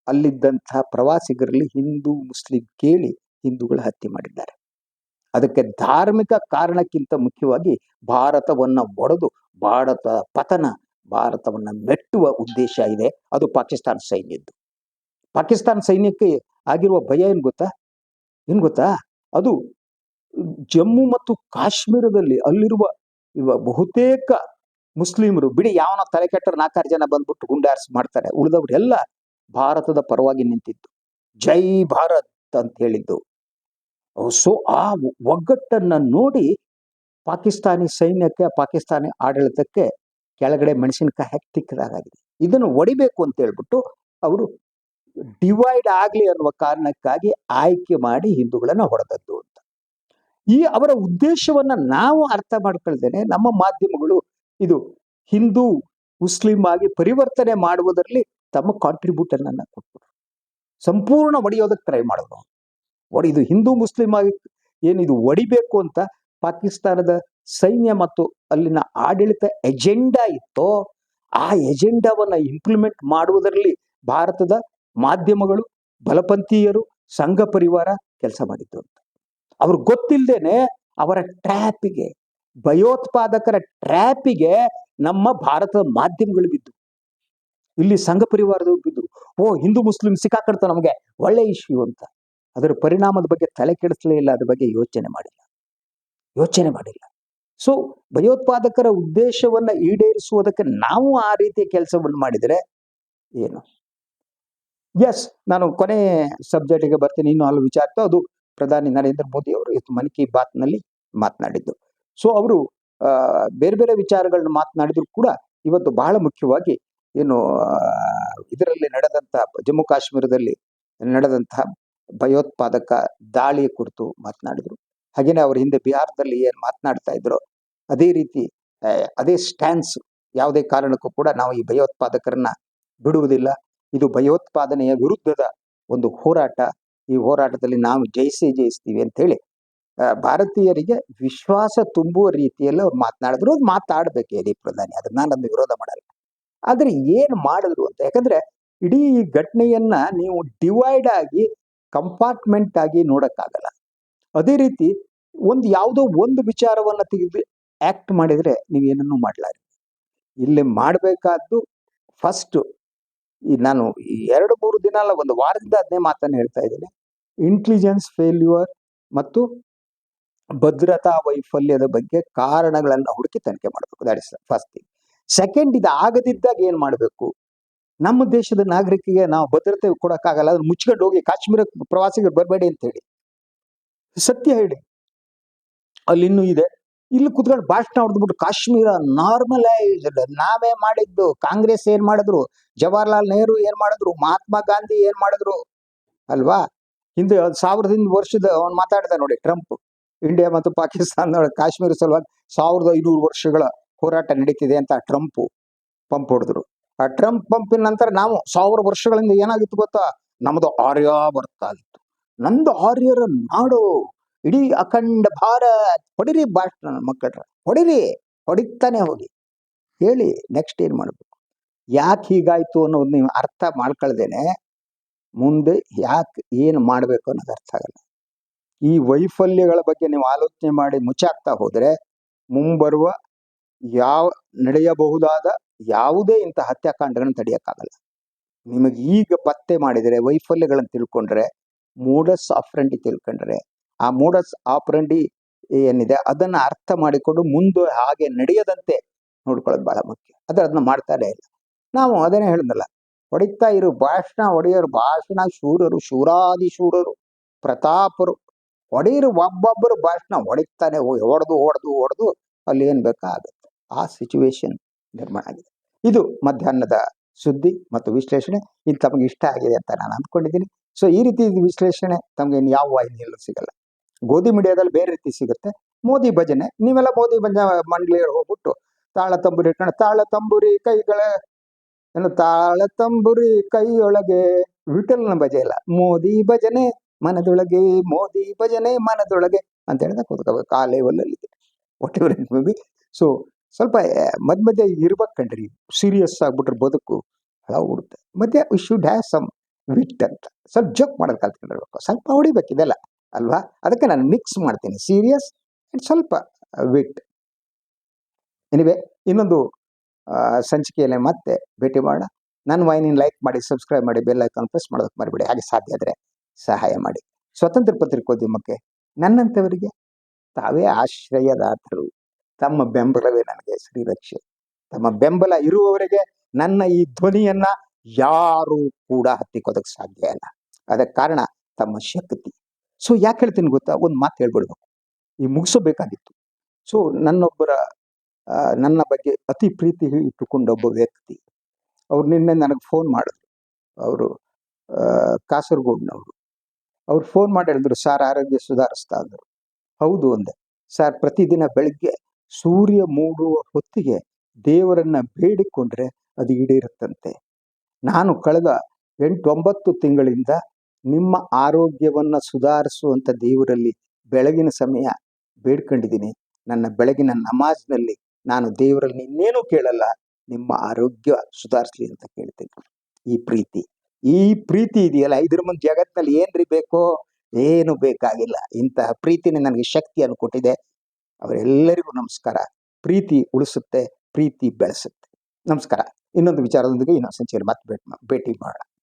ಅಲ್ಲಿದ್ದಂತಹ ಪ್ರವಾಸಿಗರಲ್ಲಿ ಹಿಂದೂ ಮುಸ್ಲಿಂ ಕೇಳಿ ಹಿಂದೂಗಳ ಹತ್ಯೆ ಮಾಡಿದ್ದಾರೆ. ಅದಕ್ಕೆ ಧಾರ್ಮಿಕ ಕಾರಣಕ್ಕಿಂತ ಮುಖ್ಯವಾಗಿ ಭಾರತವನ್ನ ಒಡೆದು ಭಾರತ ಪತನ ಭಾರತವನ್ನ ಮೆಟ್ಟುವ ಉದ್ದೇಶ ಇದೆ. ಅದು ಪಾಕಿಸ್ತಾನ ಸೈನ್ಯದ್ದು. ಪಾಕಿಸ್ತಾನ ಸೈನ್ಯಕ್ಕೆ ಆಗಿರುವ ಭಯ ಏನ್ ಗೊತ್ತಾ? ಏನ್ ಗೊತ್ತಾ? ಅದು ಜಮ್ಮು ಮತ್ತು ಕಾಶ್ಮೀರದಲ್ಲಿ ಅಲ್ಲಿರುವ ಇವ ಬಹುತೇಕ ಮುಸ್ಲಿಮರು ಬಿಡಿ ಯಾವನ ತಲೆ ಕೆಟ್ಟರು ನಾಲ್ಕಾರು ಜನ ಬಂದ್ಬಿಟ್ಟು ಗುಂಡಾರ್ಸ್ ಮಾಡ್ತಾರೆ, ಉಳಿದವ್ರು ಎಲ್ಲ ಭಾರತದ ಪರವಾಗಿ ನಿಂತಿದ್ದು. ಜೈ ಭಾರತ್ ಅಂತ ಹೇಳಿದ್ದು. ಸೊ ಆ ಒಗ್ಗಟ್ಟನ್ನ ನೋಡಿ ಪಾಕಿಸ್ತಾನಿ ಸೈನ್ಯಕ್ಕೆ, ಪಾಕಿಸ್ತಾನಿ ಆಡಳಿತಕ್ಕೆ ಕೆಳಗಡೆ ಮೆಣಸಿನಕಾಯಿ ಹಾಕಿ ತಿಕ್ಕದಾಗಿದೆ ಇದನ್ನು ಒಡಿಬೇಕು ಅಂತ ಹೇಳ್ಬಿಟ್ಟು ಅವರು ಡಿವೈಡ್ ಆಗ್ಲಿ ಅನ್ನುವ ಕಾರಣಕ್ಕಾಗಿ ಆಯ್ಕೆ ಮಾಡಿ ಹಿಂದೂಗಳನ್ನ ಹೊಡೆದದ್ದು ಅಂತ. ಈ ಅವರ ಉದ್ದೇಶವನ್ನ ನಾವು ಅರ್ಥ ಮಾಡ್ಕೊಳ್ದೇನೆ ನಮ್ಮ ಮಾಧ್ಯಮಗಳು ಇದು ಹಿಂದೂ ಮುಸ್ಲಿಂ ಆಗಿ ಪರಿವರ್ತನೆ ಮಾಡುವುದರಲ್ಲಿ ತಮ್ಮ ಕಾಂಟ್ರಿಬ್ಯೂಟರ್ ಅನ್ನ ಕೊಟ್ಬಿಟ್ರು ಸಂಪೂರ್ಣ ಒಡೆಯೋದಕ್ಕೆ ಟ್ರೈ ಮಾಡಿದ್ರು ಒಡಿ, ಇದು ಹಿಂದೂ ಮುಸ್ಲಿಂ ಆಗಿ ಏನಿದು ಒಡಿಬೇಕು ಅಂತ ಪಾಕಿಸ್ತಾನದ ಸೈನ್ಯ ಮತ್ತು ಅಲ್ಲಿನ ಆಡಳಿತ ಎಜೆಂಡಾ ಇತ್ತೋ, ಆ ಎಜೆಂಡಾವನ್ನ ಇಂಪ್ಲಿಮೆಂಟ್ ಮಾಡುವುದರಲ್ಲಿ ಭಾರತದ ಮಾಧ್ಯಮಗಳು, ಬಲಪಂಥೀಯರು, ಸಂಘ ಪರಿವಾರ ಕೆಲಸ ಮಾಡಿದ್ದು ಅಂತ. ಅವ್ರಿಗೆ ಗೊತ್ತಿಲ್ಲದೇನೆ ಅವರ ಟ್ರ್ಯಾಪಿಗೆ ಭಯೋತ್ಪಾದಕರ ಟ್ರ್ಯಾಪಿಗೆ ನಮ್ಮ ಭಾರತದ ಮಾಧ್ಯಮಗಳು ಬಿದ್ದು. ಇಲ್ಲಿ ಸಂಘ ಪರಿವಾರದವ್ರು ಬಿದ್ದರು ಓ, ಹಿಂದೂ ಮುಸ್ಲಿಂ ಸಿಕ್ಕಾಕಡ್ತ ನಮಗೆ. ಒಳ್ಳೆ ಇಶ್ಯೂ ಅಂತ. ಅದರ ಪರಿಣಾಮದ ಬಗ್ಗೆ ತಲೆ ಕೆಡಿಸಲೇ ಇಲ್ಲ, ಅದ್ರ ಬಗ್ಗೆ ಯೋಚನೆ ಮಾಡಿಲ್ಲ. ಯೋಚನೆ ಮಾಡಿಲ್ಲ. ಸೊ ಭಯೋತ್ಪಾದಕರ ಉದ್ದೇಶವನ್ನ ಈಡೇರಿಸುವುದಕ್ಕೆ ನಾವು ಆ ರೀತಿಯ ಕೆಲಸವನ್ನು ಮಾಡಿದರೆ ಏನು? ಎಸ್ ನಾನು ಕೊನೆ ಸಬ್ಜೆಕ್ಟಿಗೆ ಬರ್ತೀನಿ. ಇನ್ನು ಹಲವು ವಿಚಾರ ಅದು ಪ್ರಧಾನಿ ನರೇಂದ್ರ ಮೋದಿ ಅವರು ಇವತ್ತು ಮನ್ ಕಿ ಬಾತ್ನಲ್ಲಿ ಮಾತನಾಡಿದ್ದು. ಸೊ ಅವರು ಬೇರೆ ಬೇರೆ ವಿಚಾರಗಳನ್ನ ಮಾತನಾಡಿದ್ರು ಕೂಡ ಇವತ್ತು ಬಹಳ ಮುಖ್ಯವಾಗಿ ಏನು ಇದರಲ್ಲಿ ನಡೆದಂತಹ ಜಮ್ಮು ಕಾಶ್ಮೀರದಲ್ಲಿ ನಡೆದಂತಹ ಭಯೋತ್ಪಾದಕ ದಾಳಿಯ ಕುರಿತು ಮಾತನಾಡಿದ್ರು. ಹಾಗೇನೆ ಅವ್ರ ಹಿಂದೆ ಬಿಹಾರದಲ್ಲಿ ಏನ್ ಮಾತನಾಡ್ತಾ ಇದ್ರು, ಅದೇ ರೀತಿ ಅದೇ ಸ್ಟ್ಯಾನ್ಸ್ ಯಾವುದೇ ಕಾರಣಕ್ಕೂ ಕೂಡ ನಾವು ಈ ಭಯೋತ್ಪಾದಕರನ್ನ ಬಿಡುವುದಿಲ್ಲ. ಇದು ಭಯೋತ್ಪಾದನೆಯ ವಿರುದ್ಧದ ಒಂದು ಹೋರಾಟ. ಈ ಹೋರಾಟದಲ್ಲಿ ನಾವು ಜಯಿಸೇ ಜಯಿಸ್ತೀವಿ ಅಂತ ಹೇಳಿ ಭಾರತೀಯರಿಗೆ ವಿಶ್ವಾಸ ತುಂಬುವ ರೀತಿಯಲ್ಲಿ ಅವ್ರು ಮಾತನಾಡಿದ್ರು. ಅದು ಮಾತಾಡ್ಬೇಕು ಎದೆ ಪ್ರಧಾನಿ. ಅದನ್ನ ನಾನು ವಿರೋಧ ಮಾಡಲ್ಲ. ಆದ್ರೆ ಏನ್ ಮಾಡಿದ್ರು ಅಂತ, ಯಾಕಂದ್ರೆ ಇಡೀ ಈ ಘಟನೆಯನ್ನ ನೀವು ಡಿವೈಡ್ ಆಗಿ, ಕಂಪಾರ್ಟ್ಮೆಂಟ್ ಆಗಿ ನೋಡಕ್ಕಾಗಲ್ಲ. ಅದೇ ರೀತಿ ಒಂದು ಯಾವುದೋ ಒಂದು ವಿಚಾರವನ್ನ ತೆಗೆದು ಆಕ್ಟ್ ಮಾಡಿದ್ರೆ ನೀವೇನನ್ನೂ ಮಾಡ್ಲಾರಿ. ಇಲ್ಲಿ ಮಾಡಬೇಕಾದ್ದು ಫಸ್ಟ್ ಈ ನಾನು ಎರಡು ಮೂರು ದಿನ ಅಲ್ಲ, ಒಂದು ವಾರದಿಂದ ಅದನ್ನೇ ಮಾತನ್ನು ಹೇಳ್ತಾ ಇದ್ದೀನಿ. ಇಂಟೆಲಿಜೆನ್ಸ್ ಫೇಲ್ಯೂರ್ ಮತ್ತು ಭದ್ರತಾ ವೈಫಲ್ಯದ ಬಗ್ಗೆ ಕಾರಣಗಳನ್ನ ಹುಡುಕಿ ತನಿಖೆ ಮಾಡಬೇಕು. That is first thing second ಇದು ಆಗದಿದ್ದಾಗ ಏನ್ ಮಾಡಬೇಕು? ನಮ್ಮ ದೇಶದ ನಾಗರಿಕರಿಗೆ ನಾವು ಭದ್ರತೆ ಕೊಡಕ್ಕಾಗಲ್ಲ. ಅದನ್ನು ಮುಚ್ಕೊಂಡು ಹೋಗಿ ಕಾಶ್ಮೀರ ಪ್ರವಾಸಿಗರು ಬರಬೇಡಿ ಅಂತ ಹೇಳಿ ಸತ್ಯ ಹೇಳಿ. ಅಲ್ಲಿ ಇನ್ನೂ ಇದೆ. ಇಲ್ಲಿ ಕುತ್ಕೊಂಡು ಭಾಷಣ ಹೊಡೆದ್ಬಿಟ್ಟು ಕಾಶ್ಮೀರ ನಾರ್ಮಲೈಸ್ಡ್ ನಾವೇ ಮಾಡಿದ್ದು. ಕಾಂಗ್ರೆಸ್ ಏನ್ ಮಾಡಿದ್ರು? ಜವಾಹರ್ಲಾಲ್ ನೆಹರು ಏನ್ ಮಾಡಿದ್ರು? ಮಹಾತ್ಮ ಗಾಂಧಿ ಏನ್ ಮಾಡಿದ್ರು? ಅಲ್ವಾ? ಹಿಂದೆ ಸಾವಿರದ ವರ್ಷದ ಅವ್ನು ಮಾತಾಡ್ದ ನೋಡಿ ಟ್ರಂಪ್. ಇಂಡಿಯಾ ಮತ್ತು ಪಾಕಿಸ್ತಾನ ಕಾಶ್ಮೀರ ಸಲುವಾಗಿ ಸಾವಿರದ ಐನೂರು ವರ್ಷಗಳ ಹೋರಾಟ ನಡೀತಿದೆ ಅಂತ ಟ್ರಂಪ್ ಪಂಪ್ ಹೊಡೆದ್ರು. ಆ ಟ್ರಂಪ್ ಪಂಪಿನ ನಂತರ ನಾವು ಸಾವಿರ ವರ್ಷಗಳಿಂದ ಏನಾಗಿತ್ತು ಗೊತ್ತಾ? ನಮ್ದು ಆರ್ಯ ಬರ್ತಾ ಇತ್ತು ನಂದು ಆರ್ಯರ ನಾಡು, ಇಡೀ ಅಖಂಡ ಭಾರತ್, ಹೊಡಿರಿ ನನ್ನ ಮಕ್ಕಳ ಹೊಡಿರಿ, ಹೊಡಿತಾನೆ ಹೋಗಿ. ಹೇಳಿ ನೆಕ್ಸ್ಟ್ ಏನ್ ಮಾಡಬೇಕು? ಯಾಕೆ ಹೀಗಾಯ್ತು ಅನ್ನೋದು ನೀವು ಅರ್ಥ ಮಾಡ್ಕೊಳ್ದೇನೆ, ಮುಂದೆ ಯಾಕೆ ಏನು ಮಾಡಬೇಕು ಅನ್ನೋದು ಅರ್ಥ ಆಗಲ್ಲ. ಈ ವೈಫಲ್ಯಗಳ ಬಗ್ಗೆ ನೀವು ಆಲೋಚನೆ ಮಾಡಿ ಮುಚ್ಚಾಕ್ತಾ ಹೋದ್ರೆ ಮುಂಬರುವ ಯಾವ, ನಡೆಯಬಹುದಾದ ಯಾವುದೇ ಇಂಥ ಹತ್ಯಾಕಾಂಡಗಳನ್ನು ತಡೆಯೋಕ್ಕಾಗಲ್ಲ. ನಿಮಗೆ ಈಗ ಪತ್ತೆ ಮಾಡಿದರೆ, ವೈಫಲ್ಯಗಳನ್ನು ತಿಳ್ಕೊಂಡ್ರೆ ಮೂಡಸ್ ಆಫ್ರಂಡಿ ತಿಳ್ಕೊಂಡ್ರೆ, ಆ ಮೂಡಸ್ ಆಫ್ರಂಡಿ ಏನಿದೆ, ಅದನ್ನ ಅರ್ಥ ಮಾಡಿಕೊಂಡು ಮುಂದೆ ಹಾಗೆ ನಡೆಯದಂತೆ ನೋಡ್ಕೊಳ್ಳೋದು ಬಹಳ ಮುಖ್ಯ. ಆದರೆ ಅದನ್ನ ಮಾಡ್ತಾರೆ ಇಲ್ಲ ನಾವು ಅದನ್ನೇ ಹೇಳಿದ್ನಲ್ಲ ಹೊಡಿತಾ ಇರು ಭಾಷಣ, ಹೊಡೆಯೋರು ಭಾಷಣ, ಶೂರರು, ಶೂರಾದಿ ಶೂರರು, ಪ್ರತಾಪರು. ಹೊಡೆಯರು, ಒಬ್ಬೊಬ್ಬರು ಭಾಷಣ ಹೊಡಿತಾನೆ ಹೊಡೆದು ಹೊಡೆದು ಹೊಡೆದು ಅಲ್ಲಿ ಏನ್ ಬೇಕಾಗುತ್ತೆ. ಆ ಸಿಚುವೇಶನ್ ನಿರ್ಮಾಣ ಆಗಿದೆ. ಇದು ಮಧ್ಯಾಹ್ನದ ಸುದ್ದಿ ಮತ್ತು ವಿಶ್ಲೇಷಣೆ. ಇದು ತಮಗೆ ಇಷ್ಟ ಆಗಿದೆ ಅಂತ ನಾನು ಅಂದ್ಕೊಂಡಿದ್ದೀನಿ. ಸೊ ಈ ರೀತಿ ವಿಶ್ಲೇಷಣೆ ತಮಗೆ ಇನ್ನು ಯಾವ ವಾಹಿನಿಯಲ್ಲೂ ಸಿಗಲ್ಲ. ಗೋಧಿ ಮೀಡಿಯಾದಲ್ಲಿ ಬೇರೆ ರೀತಿ ಸಿಗುತ್ತೆ. ಮೋದಿ ಭಜನೆ. ನೀವೆಲ್ಲ ಮೋದಿ ಭಜನೆ ಮಂಡಳಿ ಹೋಗ್ಬಿಟ್ಟು, ತಾಳ ತಂಬುರಿ ಇಟ್ಕೊಂಡು, ತಾಳ ತಂಬುರಿ ಕೈಗಳ, ಏನು ತಾಳ ತಂಬುರಿ ಕೈಯೊಳಗೆ, ವಿಠಲನ ಭಜೆ ಇಲ್ಲ ಮೋದಿ ಭಜನೆ. ಮನದೊಳಗೆ, ಮೋದಿ ಭಜನೆ ಮನದೊಳಗೆ ಅಂತ ಹೇಳಿದಾಗ ಕೂತ್ಕೋಬೇಕು ಆ ಲೆವೆಲಲ್ಲಿ whatever it may be so ಸ್ವಲ್ಪ ಮಧ್ಯ ಮಧ್ಯೆ ಇರ್ಬೇಕು ಕಣ್ರಿ. ಸೀರಿಯಸ್ ಆಗ್ಬಿಟ್ರೆ ಬದುಕು ಹಳ ಹುಡುತ್ತೆ ಮತ್ತೆ we should have some wit ಅಂತ. ಸ್ವಲ್ಪ ಜೋಕ್ ಮಾಡೋದು ಕಲ್ತ್ಕೊಂಡಿರ್ಬೇಕು ಸ್ವಲ್ಪ ಹೊಡಿಬೇಕು ಇದೆಲ್ಲ, ಅಲ್ವಾ? ಅದಕ್ಕೆ ನಾನು ಮಿಕ್ಸ್ ಮಾಡ್ತೀನಿ. ಸೀರಿಯಸ್ ಆ್ಯಂಡ್ ಸ್ವಲ್ಪ ವಿಟ್ ಎನಿವೆ ಇನ್ನೊಂದು ಸಂಚಿಕೆಯಲ್ಲೇ ಮತ್ತೆ ಭೇಟಿ ಮಾಡೋಣ. ನನ್ನ ವಾಹಿನಿನ ಲೈಕ್ ಮಾಡಿ ಸಬ್ಸ್ಕ್ರೈಬ್ ಮಾಡಿ ಬೆಲ್ ಐಕಾನ್ ಪ್ರೆಸ್ ಮಾಡೋದಕ್ಕೆ ಮರಿಬೇಡಿ. ಹಾಗೆ ಸಾಧ್ಯ ಆದರೆ. ಸಹಾಯ ಮಾಡಿ. ಸ್ವತಂತ್ರ ಪತ್ರಿಕೋದ್ಯಮಕ್ಕೆ ನನ್ನಂಥವರಿಗೆ ತಾವೇ ಆಶ್ರಯದಾತರು. ತಮ್ಮ ಬೆಂಬಲವೇ ನನಗೆ ಶ್ರೀರಕ್ಷೆ. ತಮ್ಮ ಬೆಂಬಲ ಇರುವವರಿಗೆ ನನ್ನ ಈ ಧ್ವನಿಯನ್ನ ಯಾರೂ ಕೂಡ ಹತ್ತಿಕ್ಕೋದಕ್ಕೆ ಸಾಧ್ಯ ಇಲ್ಲ. ಅದಕ್ಕೆ ಕಾರಣ ತಮ್ಮ ಶಕ್ತಿ. ಸೊ ಯಾಕೆ ಹೇಳ್ತೀನಿ ಗೊತ್ತಾ? ಒಂದು ಮಾತು ಹೇಳ್ಬಿಡ್ಬೇಕು. ಈ ಮುಗಿಸಬೇಕಾಗಿತ್ತು. ಸೊ ನನ್ನೊಬ್ಬರ ನನ್ನ ಬಗ್ಗೆ ಅತಿ ಪ್ರೀತಿ ಇಟ್ಟುಕೊಂಡ ಒಬ್ಬ ವ್ಯಕ್ತಿ. ಅವ್ರು ನಿನ್ನೆ ನನಗೆ ಫೋನ್ ಮಾಡಿದ್ರು. ಅವರು ಕಾಸರಗೋಡ್ನವರು. ಅವ್ರು ಫೋನ್ ಮಾಡಿ ಹೇಳಿದ್ರು, ಸರ್ ಆರೋಗ್ಯ ಸುಧಾರಿಸ್ತಾ ಇದ್ರು. ಹೌದು ಅಂದೆ. ಸರ್ ಪ್ರತಿದಿನ ಬೆಳಗ್ಗೆ ಸೂರ್ಯ ಮೂಡುವ ಹೊತ್ತಿಗೆ ದೇವರನ್ನ ಬೇಡಿಕೊಂಡ್ರೆ ಅದು ಈಡೇರುತ್ತಂತೆ. ನಾನು ಕಳೆದ ಎಂಟೊಂಬತ್ತು ತಿಂಗಳಿಂದ ನಿಮ್ಮ ಆರೋಗ್ಯವನ್ನ ಸುಧಾರಿಸುವಂಥ ದೇವರಲ್ಲಿ ಬೆಳಗಿನ ಸಮಯ ಬೇಡ್ಕೊಂಡಿದ್ದೀನಿ. ನನ್ನ ಬೆಳಗಿನ ನಮಾಜ್ನಲ್ಲಿ ನಾನು ದೇವರಲ್ಲಿ ಇನ್ನೇನು ಕೇಳಲ್ಲ. ನಿಮ್ಮ ಆರೋಗ್ಯ ಸುಧಾರಿಸ್ಲಿ ಅಂತ ಕೇಳ್ತೀನಿ. ಈ ಪ್ರೀತಿ. ಈ ಪ್ರೀತಿ ಇದೆಯಲ್ಲ, ಇದ್ರ ಮುಂದೆ ಜಗತ್ತಿನಲ್ಲಿ ಏನ್ರಿ ಬೇಕೋ ಏನು ಬೇಕಾಗಿಲ್ಲ. ಇಂತಹ ಪ್ರೀತಿನೇ ನನಗೆ ಶಕ್ತಿಯನ್ನು ಕೊಟ್ಟಿದೆ ಅವರೆಲ್ಲರಿಗೂ ನಮಸ್ಕಾರ. ಪ್ರೀತಿ ಉಳಿಸುತ್ತೆ, ಪ್ರೀತಿ ಬೆಳೆಸುತ್ತೆ. ನಮಸ್ಕಾರ. ಇನ್ನೊಂದು ವಿಚಾರದೊಂದಿಗೆ ಇನ್ನೊಂದು ಸಂಚಿಕೆಯಲ್ಲಿ ಮತ್ತೆ ಭೇಟಿ ಮಾಡೋಣ.